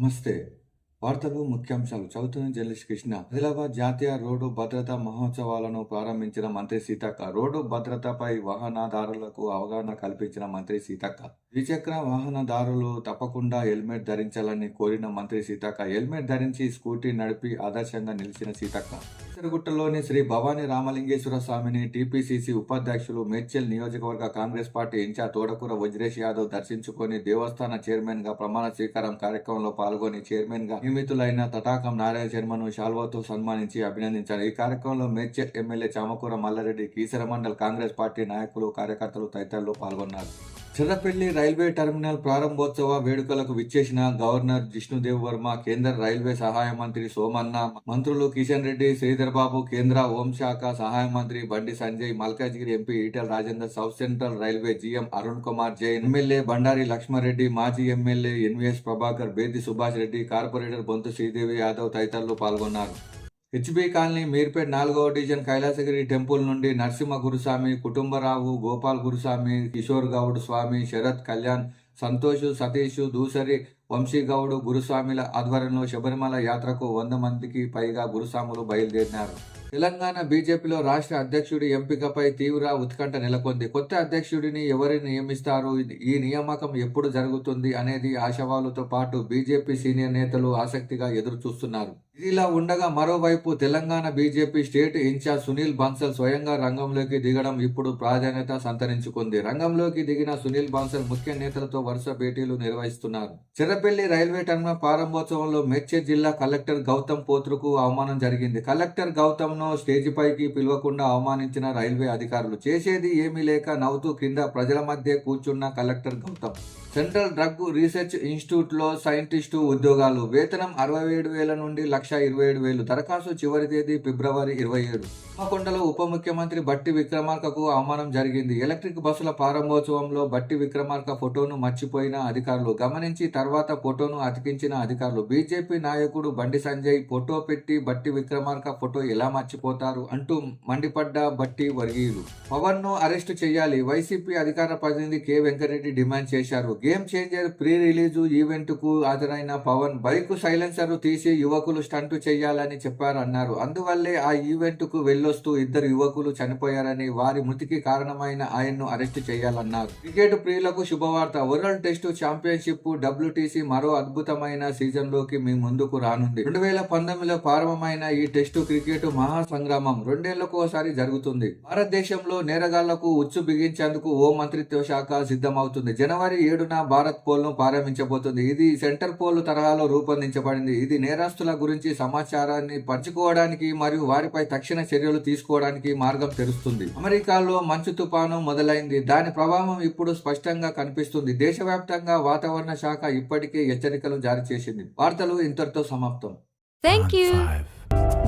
నమస్తే. వార్తలు ముఖ్యాంశాలు చదువుతున్న జర్నలిస్ట్ కృష్ణ. ఆదిలాబాద్ జాతీయ రోడ్డు భద్రతా మహోత్సవాలను ప్రారంభించిన మంత్రి సీతక్క. రోడ్డు భద్రతపై వాహనదారులకు అవగాహన కల్పించిన మంత్రి సీతక్క. ద్విచక్ర వాహనదారులు తప్పకుండా హెల్మెట్ ధరించాలని కోరిన మంత్రి సీతక్క. హెల్మెట్ ధరించి స్కూటీ నడిపి ఆదర్శంగా నిలిచిన సీతక్క. చిరగుట్టలోని శ్రీ భవానీ రామలింగేశ్వర స్వామిని టీపీసీసీ ఉపాధ్యక్షులు మేడ్చల్ నియోజకవర్గ కాంగ్రెస్ పార్టీ ఇన్ఛార్జ్ తోడకూర వజ్రేష్ యాదవ్ దర్శించుకొని దేవస్థాన చైర్మన్గా ప్రమాణ స్వీకారం కార్యక్రమంలో పాల్గొని చైర్మన్గా నియమితులైన తటాకం నారాయణ శర్మను శాల్వాతో సన్మానించి అభినందించారు. ఈ కార్యక్రమంలో మేడ్చల్ ఎమ్మెల్యే చామకూర మల్లారెడ్డి కీసర మండల్ కాంగ్రెస్ పార్టీ నాయకులు కార్యకర్తలు తదితరులు పాల్గొన్నారు. చిర్రపల్లి రైల్వే టెర్మినల్ ప్రారంభోత్సవ వేడుకలకు విచ్చేసిన గవర్నర్ జిష్ణుదేవ్ వర్మ కేంద్ర రైల్వే సహాయ మంత్రి సోమన్న మంత్రులు కిషన్ రెడ్డి శ్రీధర్బాబు కేంద్ర హోంశాఖ సహాయ మంత్రి Bandi Sanjay Malkajgiri MP Etela Rajender south central railway GM Arun Kumar Jain MLA Bandari Lakshmareddy మాజీ MLA NVS Prabhakar Bedi Subhash Reddy corporator Bonthu Sridevi Yadav తదితరులు పాల్గొన్నారు. హెచ్బి కాలనీ మీర్పేట్ నాలుగవ డివిజన్ కైలాసగిరి టెంపుల్ నుండి నరసింహ గురుస్వామి కుటుంబరావు గోపాల్ గురుస్వామి కిషోర్ గౌడ్ స్వామి శరత్ కళ్యాణ్ సంతోష్ సతీష్ దూసరి వంశీగౌడ్ గురుస్వామిల ఆధ్వర్యంలో శబరిమల యాత్రకు వంద మందికి పైగా గురుస్వాములు బయలుదేరినారు. తెలంగాణ బీజేపీలో రాష్ట్ర అధ్యక్షుడి ఎంపికపై తీవ్ర ఉత్కంఠ నెలకొంది. కొత్త అధ్యక్షుడిని ఎవరిని నియమిస్తారు? ఈ నియామకం ఎప్పుడు జరుగుతుంది అనేది ఆశవాలతో పాటు బీజేపీ సీనియర్ నేతలు ఆసక్తిగా ఎదురు చూస్తున్నారు ఇదిలా ఉండగా మరోవైపు Telangana BJP state incharge Sunil Bansal స్వయంగా రంగంలోకి దిగడం ఇప్పుడు ప్రాధాన్యత సంతరించుకుంది. రంగంలోకి దిగిన సునీల్ బన్సల్ ముఖ్య నేతలతో వరుస భేటీలు నిర్వహిస్తున్నారు. పెద్దపల్లి రైల్వే టర్మినల్ ప్రారంభోత్సవంలో మెడ్చల్ జిల్లా కలెక్టర్ గౌతమ్ పోత్రుకు అవమానం జరిగింది. కలెక్టర్ గౌతమ్ను ను పైకి పిలవకుండా అవమానించిన రైల్వే అధికారులు. చేసేది ఏమీ లేక నవ్వుతూ కింద ప్రజల మధ్య కూర్చున్న collector Gautam. Central drug research ఇన్స్టిట్యూట్లో సైంటిస్టు ఉద్యోగాలు. వేతనం అరవై ఏడు వేల నుండి లక్ష ఇరవై ఏడు వేలు. దరఖాస్తు చివరి తేదీ ఫిబ్రవరి ఇరవై ఏడు. హనుమకొండలో ఉప ముఖ్యమంత్రి బట్టి విక్రమార్కకు అవమానం జరిగింది. ఎలక్ట్రిక్ బస్సుల ప్రారంభోత్సవంలో బట్టి విక్రమార్క ఫోటోను మర్చిపోయిన అధికారులు. గమనించి తర్వాత ఫోటోను అతికించిన అధికారులు బీజేపీ నాయకుడు బండి సంజయ్ ఫోటో పెట్టి బట్టి విక్రమార్క ఫోటో ఎలా మర్చిపోతారు అంటూ మండిపడ్డ బట్టి వర్గీయులు. పవన్ను అరెస్టు చేయాలి వైసీపీ అధికార ప్రతినిధి కె వెంకరెడ్డి డిమాండ్ చేశారు. గేమ్ చేంజర్ ప్రీ రిలీజ్ ఈవెంట్కు హాజరైన పవన్ బైక్ సైలెన్సర్ తీసి యువకులు స్టంట్ చేయాలని చెప్పారన్నారు అందువల్లే ఆ ఈవెంట్కు వెళ్ళొస్తూ ఇద్దరు యువకులు చనిపోయారని వారి మృతికి కారణమైన ఆయన్ను అరెస్టు చేయాలన్నారు. క్రికెట్ ప్రియులకు శుభవార్త. వరల్డ్ టెస్ట్ ఛాంపియన్షిప్ డబ్ల్యూటీసీ మరో అద్భుతమైన సీజన్లోకి మీ ముందుకు రానుంది. రెండు వేల పంతొమ్మిదిలో ప్రారంభమైన ఈ టెస్టు క్రికెట్ మహా సంగ్రామం రెండేళ్ళకు ఒకసారి జరుగుతుంది. భారతదేశంలో నేరగాళ్ళకు ఉచ్చు బిగించేందుకు ఓ మంత్రిత్వ శాఖ సిద్ధమవుతుంది. జనవరి ఏడున భారత్ పోల్ను ప్రారంభించబోతుంది. ఇది సెంటర్ పోల్ తరహాలో రూపొందించబడింది. ఇది నేరస్తుల గురించి సమాచారాన్ని పంచుకోవడానికి మరియు వారిపై తక్షణ చర్యలు తీసుకోవడానికి మార్గం తెరుస్తుంది. అమెరికాలో మంచు తుపాను మొదలైంది. దాని ప్రభావం ఇప్పుడు స్పష్టంగా కనిపిస్తుంది. దేశవ్యాప్తంగా వాతావరణ శాఖ ఇప్పటికీ హెచ్చరికలు జారీ చేసింది. వార్తలు ఇంతటితో సమాప్తం. Thank you. Five,